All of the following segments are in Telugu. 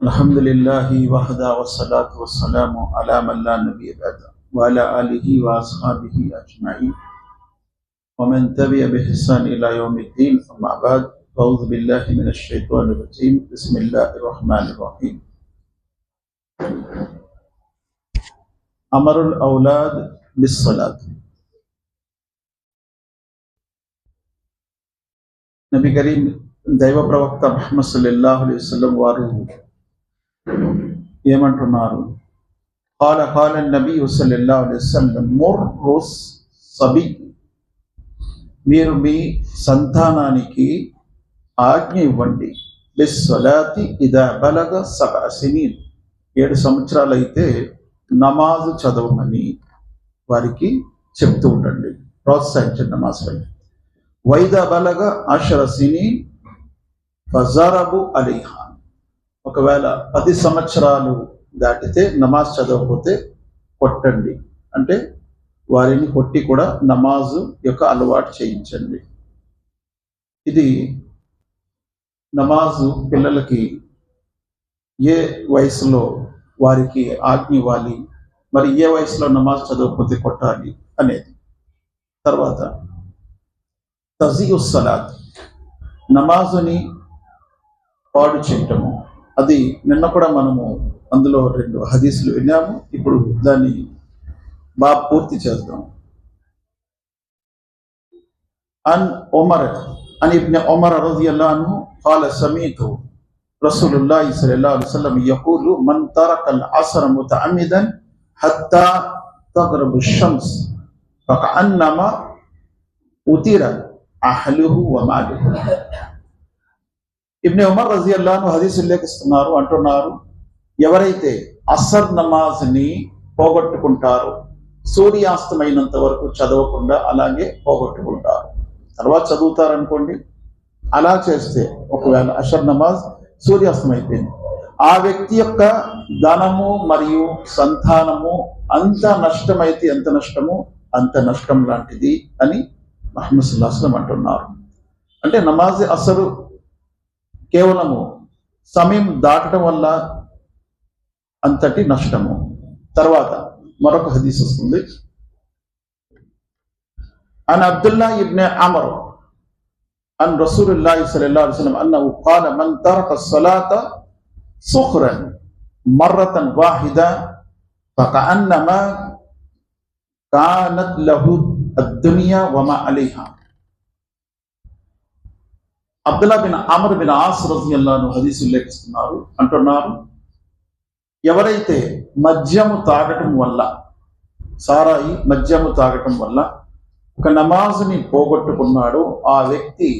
الحمد للہ وحدہ وسلاۃ وسلم علام اللہ نبی بیدا وعلى آله وأصحابه أجمعين ومن تبع بإحسان إلى يوم الدين أما بعد أعوذ بالله من الشيطان الرجيم بسم الله الرحمن الرحيم أمر الأولاد بالصلاة. نبی کریم దైవ ప్రవక్త మహమ్మద్ సల్లల్లాహు అలైహి వసల్లం వారు ఏమంటున్నారు قال قال النبي صلى الله عليه وسلم مر సబి మీరు మీ సంతానానికి ఆజ్ఞ ఇవ్వండి బిస్సలాతి ఇదా బలగ సబ సినీన్ ఏడు సంవత్సరాలు అయితే నమాజు చదవమని వారికి చెప్తూ ఉండండి ప్రోత్సహించండి నమాజ్ పై వైద బలగ అషర సిని ఫజారబు అలీహాన్ ఒకవేళ పది సంవత్సరాలు దాటితే నమాజ్ చదవకపోతే కొట్టండి. అంటే వారిని కొట్టి కూడా నమాజు యొక్క అలవాటు చేయించండి. ఇది నమాజు పిల్లలకి ఏ వయసులో వారికి ఆజ్ఞ ఇవ్వాలి? మరి ఏ వయసులో నమాజ్ చదవకపోతే కొట్టాలి అనేది. తర్వాత తజియుస్సలాత్ నమాజుని పాడు చేయటము అది నిన్న కూడా మనము అందులో రెండు హదీసులు విన్నాము ఇప్పుడు దాన్ని బాగా పూర్తి చేద్దాం అన్ ఒమర్ అని ఇబ్న ఒమర్ రదియల్లాహు అన్హు قال سمعت رسول الله صلى الله عليه وسلم يقول من ترك العصر متعمدا حتى تغرب الشمس فكأنما أتر అహలుహు వమాలుహు ఇబ్ని ఉమర్ రజియల్లాను హదీస్ ఉల్లేఖిస్తున్నారు అంటున్నారు ఎవరైతే అసర్ నమాజ్ని పోగొట్టుకుంటారో సూర్యాస్తమైనంత వరకు చదవకుండా అలాగే పోగొట్టుకుంటారు. తర్వాత చదువుతారనుకోండి అలా చేస్తే ఒకవేళ అషర్ నమాజ్ సూర్యాస్తం అయిపోయింది ఆ వ్యక్తి యొక్క ధనము మరియు సంతానము అంత నష్టమైతే ఎంత నష్టము? అంత నష్టం లాంటిది అని మహమ్మద్ సుల్లాస్లం అంటున్నారు. అంటే నమాజ్ అసలు కేవలము సమయం దాటడం వల్ల అంతటి నష్టము తర్వాత మరొక హదీస్ వస్తుంది అన్ అబ్దుల్లా ఇబ్న అమర్ అన్ రసూలుల్లాహి సల్లల్లాహు అలైహి వసల్లం అన్నహు قال من ترك الصلاه سخرا مرة واحدة فكأنما كانت له అద్దునియా వమ అలీహా అబ్దుల్లా బిన్ అమర్ బిన్ ఆస్ రజియల్లాను హదీసు ఉల్లేఖిస్తున్నారు. అంటున్నారు ఎవరైతే మద్యము తాగటం వల్ల సారాయి మద్యము తాగటం వల్ల ఒక నమాజుని పోగొట్టుకున్నాడు ఆ వ్యక్తి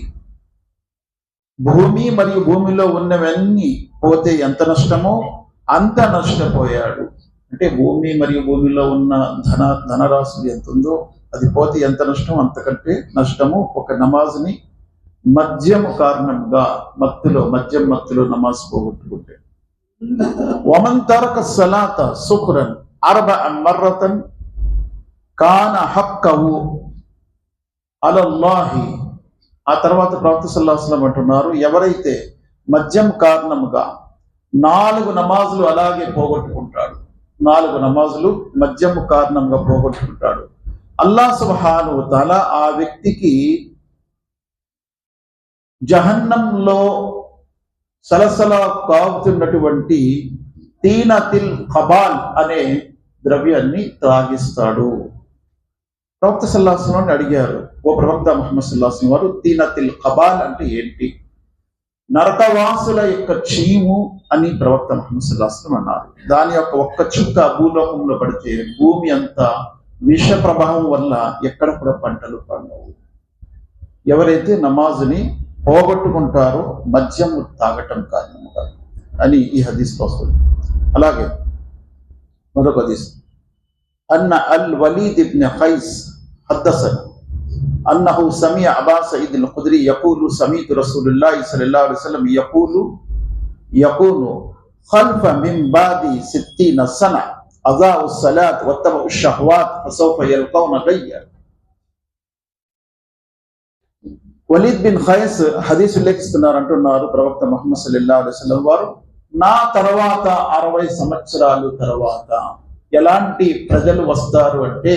భూమి మరియు భూమిలో ఉన్నవన్నీ పోతే ఎంత నష్టమో అంత నష్టపోయాడు. అంటే భూమి మరియు భూమిలో ఉన్న ధన ధనరాశులు ఎంత ఉందో అది పోతే ఎంత నష్టం అంతకంటే నష్టము ఒక నమాజ్ని మద్యము కారణంగా మత్తులో మద్యం మత్తులో నమాజ్ పోగొట్టుకుంటే. వమన్ తరక సలాత సుఖురన్ అరబ మర్రతన్ కాన హక్కవు అలల్లాహి. ఆ తర్వాత ప్రవక్త సల్లాహస్లం అంటున్నారు ఎవరైతే మద్యం కారణముగా నాలుగు నమాజులు అలాగే పోగొట్టుకుంటాడు నాలుగు నమాజులు మద్యము కారణంగా పోగొట్టుకుంటాడు అల్లా సుబహాను తల ఆ వ్యక్తికి జహన్నంలో సలసల కాగుతున్నటువంటి తీనతిల్ ఖబాల్ అనే ద్రవ్యాన్ని త్రాగిస్తాడు. ప్రవక్త సల్లాహం అడిగారు ఓ ప్రవక్త మహమ్మద్ సల్లాహం వారు తీనతిల్ ఖబాల్ అంటే ఏంటి? నరకవాసుల యొక్క చీము అని ప్రవక్త మహమ్మద్ సల్లాహం అన్నారు. దాని యొక్క ఒక్క చుక్క భూలోకంలో పడితే భూమి అంతా విష ప్రభావం వల్ల ఎక్కడ కూడా పంటలు పండవు. ఎవరైతే నమాజుని పోగొట్టుకుంటారో మద్యం తాగటం కారణముగా అని ఈ హదీస్ వస్తుంది అలాగే మరొక హదీస్ అన్న అల్ వలీద్ ఇబ్న్ ఖైస్ హద్దసన్ أنه سمع أبا سعيد الخدري يقول سمعت رسول الله صلى الله عليه وسلم يقول يكون خلف من بعد ستين سنة أضاعوا الصلاة واتبعوا الشهوات فسوف يلقون غيا వలీద్ బిన్ ఖైస్ హదీస్ ఉల్లేఖిస్తున్నారు అంటున్నారు ప్రవక్త మహమ్మద్ సల్లల్లా అలైవలం వారు నా తర్వాత అరవై సంవత్సరాలు తర్వాత ఎలాంటి ప్రజలు వస్తారు అంటే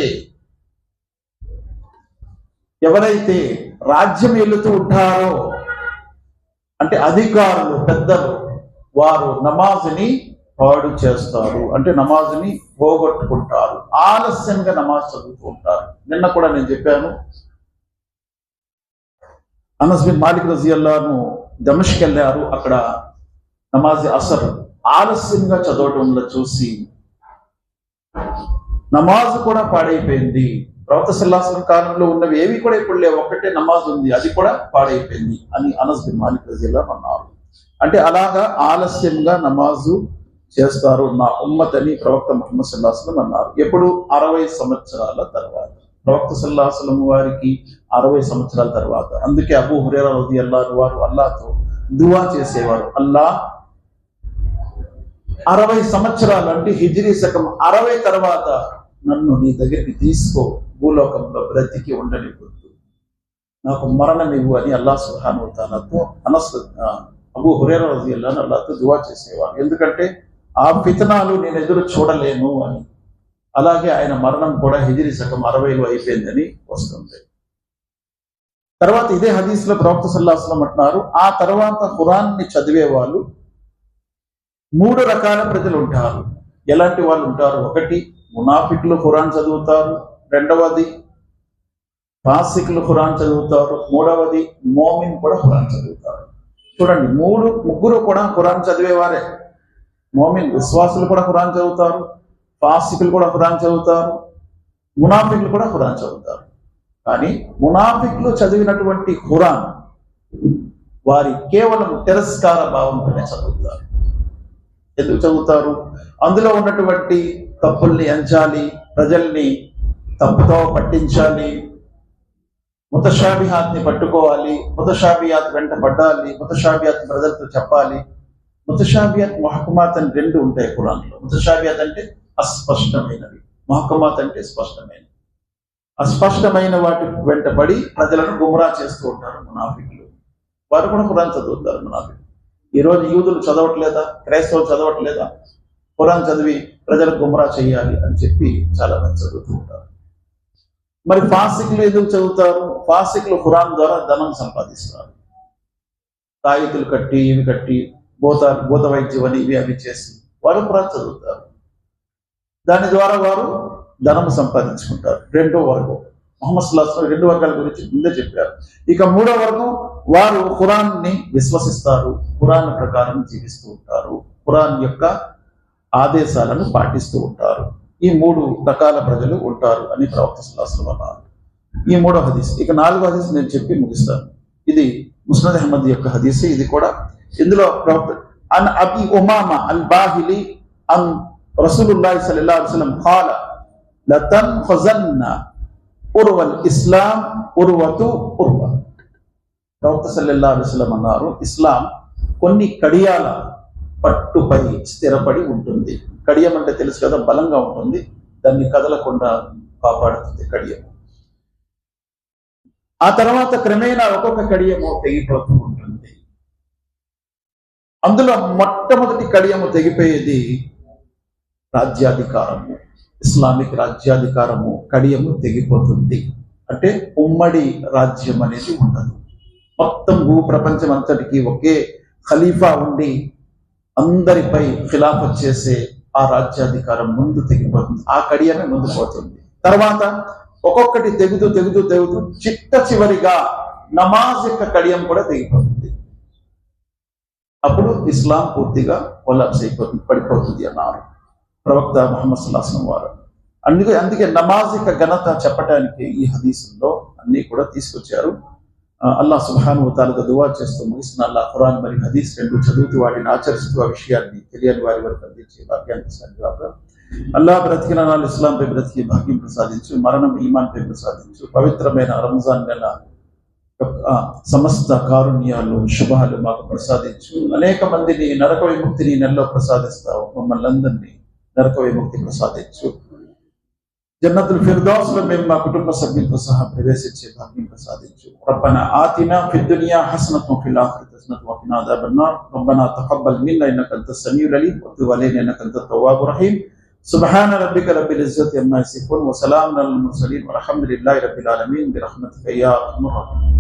ఎవరైతే రాజ్యం వెళుతూ ఉంటారో అంటే అధికారులు పెద్దలు వారు నమాజ్ని పాడు చేస్తారు అంటే నమాజ్ని పోగొట్టుకుంటారు ఆలస్యంగా నమాజ్ చదువుతూ ఉంటారు. నిన్న కూడా నేను చెప్పాను అనస్ బిన్ మాలిక్ రజియల్లాను దమష్కి వెళ్ళారు. అక్కడ నమాజ్ అసర్ ఆలస్యంగా చదవటంలో చూసి నమాజ్ కూడా పాడైపోయింది. ప్రవత సల్లాహం కాలంలో ఉన్నవి ఏవి కూడా ఇప్పుడు లేవు. ఒక్కటే నమాజ్ ఉంది. అది కూడా పాడైపోయింది అని అనస్ బిన్ మాలిక్ రజిల్లా అన్నారు. అంటే అలాగా ఆలస్యంగా నమాజు చేస్తారు నా ఉమ్మత్ అని ప్రవక్త ముహమ్మద్ సల్లాహం అన్నారు. ఎప్పుడు? అరవై సంవత్సరాల తర్వాత. ప్రవక్త సల్లాహసలం వారికి అరవై సంవత్సరాల తర్వాత. అందుకే అబూ హురేరా రది అల్లాహ్ వారు అల్లాతో దువా చేసేవారు. అల్లా అరవై సంవత్సరాలు అంటే హిజ్రీ శకం అరవై తర్వాత నన్ను నీ దగ్గరికి తీసుకో భూలోకంలో బ్రతికి ఉండనివ్వద్దు. నాకు మరణం ఇవ్వు అని అల్లా సుహాను తాలతో అనస్ అబూ హురేరా రది అల్లాను అల్లాతో దువా చేసేవారు. ఎందుకంటే ఆ ఫితనాలు నేను ఎదురు చూడలేను అని. అలాగే ఆయన మరణం కూడా హిజిరి శకం అరవైలో అయిపోయిందని వస్తుంది. తర్వాత ఇదే హదీస్లో ప్రవక్త సల్లాహం అంటున్నారు ఆ తర్వాత ఖురాన్ని చదివే వాళ్ళు మూడు రకాల ప్రజలు ఉంటారు. ఎలాంటి వాళ్ళు ఉంటారు? ఒకటి మునాఫిక్లు ఖురాన్ చదువుతారు. రెండవది పాసిక్లు ఖురాన్ చదువుతారు. మూడవది మోమిన్ కూడా ఖురాన్ చదువుతారు. చూడండి మూడు ముగ్గురు కూడా ఖురాన్ చదివేవారే. మోమిన్ విశ్వాసులు కూడా ఖురాన్ చదువుతారు. ఫాసికులు కూడా ఖురాన్ చదువుతారు మునాఫిక్లు కూడా ఖురాన్ చదువుతారు. కానీ మునాఫిక్లు చదివినటువంటి ఖురాన్ వారి కేవలం తిరస్కార భావంతోనే చదువుతారు. ఎందుకు చదువుతారు? అందులో ఉన్నటువంటి తప్పుల్ని ఎంచాలి ప్రజల్ని తప్పుతో పట్టించాలి ముతషాబిహాత్ని పట్టుకోవాలి ముతషాబియాత్ వెంట పడ్డాలి ముతషాబియాత్ ప్రజలతో చెప్పాలి. ముతషాబియాత్ మహకుమాత్ అని రెండు ఉంటాయి ఖురాన్లో. ముతషాబియాత్ అంటే అస్పష్టమైనవి. మహకుమాత్ అంటే స్పష్టమైనవి. అస్పష్టమైన వాటి వెంటబడి ప్రజలను గుమరా చేస్తూ ఉంటారు మునాఫికులు. వారు కూడా ఖురాన్ చదువుతారు మునాఫికులు. ఈరోజు యూదులు చదవట్లేదా? క్రైస్తవులు చదవట్లేదా? ఖురాన్ చదివి ప్రజలు గుమరా చేయాలి అని చెప్పి చాలా మంది చదువుతూ ఉంటారు. మరి ఫాసిక్లు ఎందుకు చదువుతారు? ఫాసిక్లు ఖురాన్ ద్వారా ధనం సంపాదిస్తారు. తాయితులు కట్టి ఇవి కట్టి భూత భూత వైద్యం అని ఇవి అవి చేసి వారు ఖురాన్ చదువుతారు. దాని ద్వారా వారు ధనం సంపాదించుకుంటారు. రెండో వర్గం. మొహమ్మద్ సుల్లాహం రెండు వర్గాల గురించి ముందే చెప్పారు. ఇక మూడో వర్గం వారు ఖురాన్ని విశ్వసిస్తారు. ఖురాన్ ప్రకారం జీవిస్తూ ఉంటారు. ఖురాన్ యొక్క ఆదేశాలను పాటిస్తూ ఉంటారు. ఈ మూడు రకాల ప్రజలు ఉంటారు అని ప్రవక్త సుల్లాహం అన్నారు. ఈ మూడో హదీస్ ఇక నాలుగో హదీస్ నేను చెప్పి ముగిస్తాను. ఇది ముస్నద్ అహ్మద్ యొక్క హదీస్ ఇది కూడా ఇందులో ప్రవక్త అన్ అబి ఉమామా అల్ బాహిలి అన్ రసూలుల్లాహి సల్లల్లాహు అలైహి వసల్లం قال లతన్ ఖజన్న ఉర్వల్ ఇస్లాం ఉర్వతు ఉర్వ ప్రవక్త సల్లల్లాహు అలైహి వసల్లం అన్నారు ఇస్లాం కొన్ని కడియాల పట్టుపై స్థిరపడి ఉంటుంది కడియం అంటే తెలుసు కదా బలంగా ఉంటుంది దాన్ని కదలకుండా కాపాడుతుంది కడియం ఆ తర్వాత క్రమేణా ఒక్కొక్క కడియము తెగిపోతూ ఉంటుంది అందులో మొట్టమొదటి కడియము తెగిపోయేది రాజ్యాధికారము ఇస్లామిక్ రాజ్యాధికారము కడియము తెగిపోతుంది. అంటే ఉమ్మడి రాజ్యం అనేది ఉండదు. మొత్తం భూ ప్రపంచం అంతటికి ఒకే ఖలీఫా ఉండి అందరిపై ఖిలాఫత్ చేసే ఆ రాజ్యాధికారం ముందు తెగిపోతుంది ఆ కడియమే ముందు పోతుంది. తర్వాత ఒక్కొక్కటి తెగుతూ తెగుతూ తెగుతూ చిట్ట చివరిగా నమాజ్ యొక్క కడియం కూడా తెగిపోతుంది. అప్పుడు ఇస్లాం పూర్తిగా కొలాప్స్ అయిపోతుంది పడిపోతుంది అన్నారు. ప్రవక్త ముహమ్మద్ సుల్లాహం వారు. అందుకే అందుకే నమాజ్ యొక్క ఘనత చెప్పడానికి ఈ హదీసుల్లో అన్ని కూడా తీసుకొచ్చారు. అల్లా అల్లాహ్ సుబ్హాను తాలతో దువా చేస్తూ ముగిసిన అల్లా ఖురాన్ మరియు హదీస్ రెండు చదువుతూ వాటిని ఆచరిస్తూ ఆ విషయాన్ని తెలియని వారి వరకు అందించే భాగ్యాన్ని సంగాక అల్లా బ్రతికిన నాలు ఇస్లాంపై బ్రతికి భాగ్యం ప్రసాదించు మరణం ఈమాన్పై ప్రసాదించు పవిత్రమైన రంజాన్ నెల సమస్త కారుణ్యాలు శుభాలు మాకు ప్రసాదించు. అనేక మందిని నరక విముక్తిని నెలలో ప్రసాదిస్తావు. మమ్మల్ని అందరినీ నరక విముక్తి ప్రసాదించు జన్నతుల్ ఫిర్దౌస్ లో మేము మా కుటుంబ సభ్యులతో సహా ప్రవేశించే భాగ్యం ప్రసాదించు రబ్బనా ఆతినా ఫిద్ దునియా హసనతుం ఫిల్ ఆఖిరతి హసనతుం వఖినా అదాబన్నార్ రబ్బనా తఖబ్బల్ మిన్నా ఇన్నక అంత సమీఉల్ అలీం వతుబ్ అలైనా ఇన్నక అంత తవ్వాబుర్ రహీం سبحان ربك رب العزة عما يصفون وسلام على المرسلين والحمد لله رب العالمين برحمتك يا ارحم الراحمين